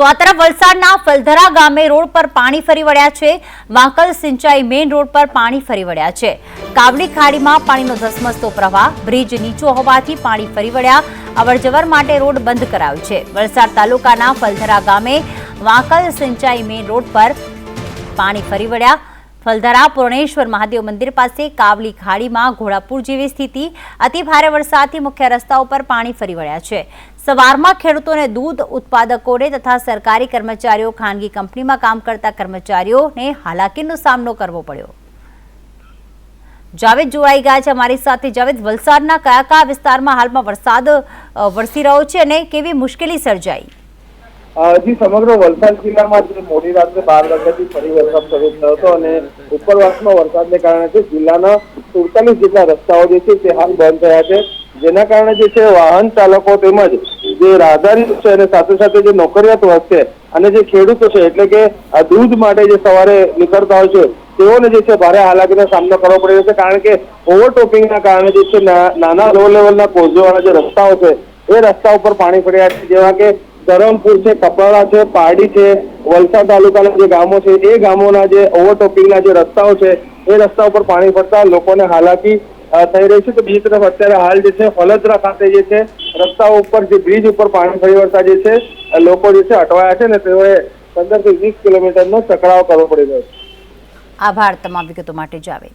તો આ તરફ વલસાડના ફલધરા ગામે રોડ પર પાણી ફરી વળ્યા છે. વાંકલ સિંચાઈ મેઇન રોડ પર પાણી ફરી વળ્યા છે. કાવડી ખાડીમાં પાણીનો ધસમસતો પ્રવાહ, બ્રિજ નીચો હોવાથી પાણી ફરી વળ્યા. અવરજવર માટે રોડ બંધ કરાયો છે. વલસાડ તાલુકાના ફલધરા ગામે વાંકલ સિંચાઈ મેઇન રોડ પર પાણી ફરી વળ્યા. ફલધરા પૂર્ણેશ્વર મહાદેવ મંદિર પાસે કાવલી ખાડીમાં ઘોડાપુર જેવી સ્થિતિ. અતિ ભારે વરસાદથી મુખ્ય રસ્તાઓ પર પાણી ફરી વળ્યા છે. સવારમાં ખેડૂતોને દૂધ ઉત્પાદકોને તથા સરકારી કર્મચારીઓ ખાનગી કંપનીમાં કામ કરતા કર્મચારીઓને હાલાકીનો સામનો કરવો પડ્યો. જાવેદ જોડાઈ ગયા છે અમારી સાથે. જાવેદ, વલસાડના કયા કયા વિસ્તારમાં હાલમાં વરસાદ વરસી રહ્યો છે અને કેવી મુશ્કેલી સર્જાઈ? હજી સમગ્ર વલસાડ જિલ્લામાં જે મોડી રાત્રે બાર વાગ્યાથી ફરી વરસાદ શરૂ થયો હતો અને ઉપરવાસમાં વરસાદને કારણે જિલ્લાના સુડતાલીસ જેટલા રસ્તાઓ જે છે તે હાલ બંધ થયા છે. જેના કારણે જે છે વાહન ચાલકો તેમજ જે રાહદારીઓ છે અને સાથે સાથે જે નોકરિયાત વર્ગ અને જે ખેડૂતો છે, એટલે કે આ દૂધ માટે જે સવારે નીકળતા હોય છે, તેઓને જે છે ભારે હાલાકીનો સામનો કરવો પડી રહ્યો છે, કારણ કે ઓવરટોપિંગના કારણે જે છે નાના લો લેવલના કોઝોવાળા જે રસ્તાઓ છે, એ રસ્તા ઉપર પાણી પડ્યા છે, જેવા કે ધરમપુર છે, કપરાડા છે, પારડી છે, વલસાડ તાલુકાના જે ગામો છે, એ ગામોના જે ઓવરટોપિંગના જે રસ્તાઓ છે, એ રસ્તા ઉપર પાણી પડતા લોકોને હાલાકી થઈ રહી છે તો બીજી તરફ અત્યારે હાલ જે છે ફલદરા ખાતે જે છે, રસ્તાઓ ઉપર જે બ્રિજ ઉપર પાણી ફરી વળતા જે છે લોકો જે છે અટવાયા છે ને તેઓએ પંદરથી વીસ કિલોમીટરનો ચકરાવ કરવો પડી રહ્યો છે. આભાર તમામ વિગતો માટે જાવેદ.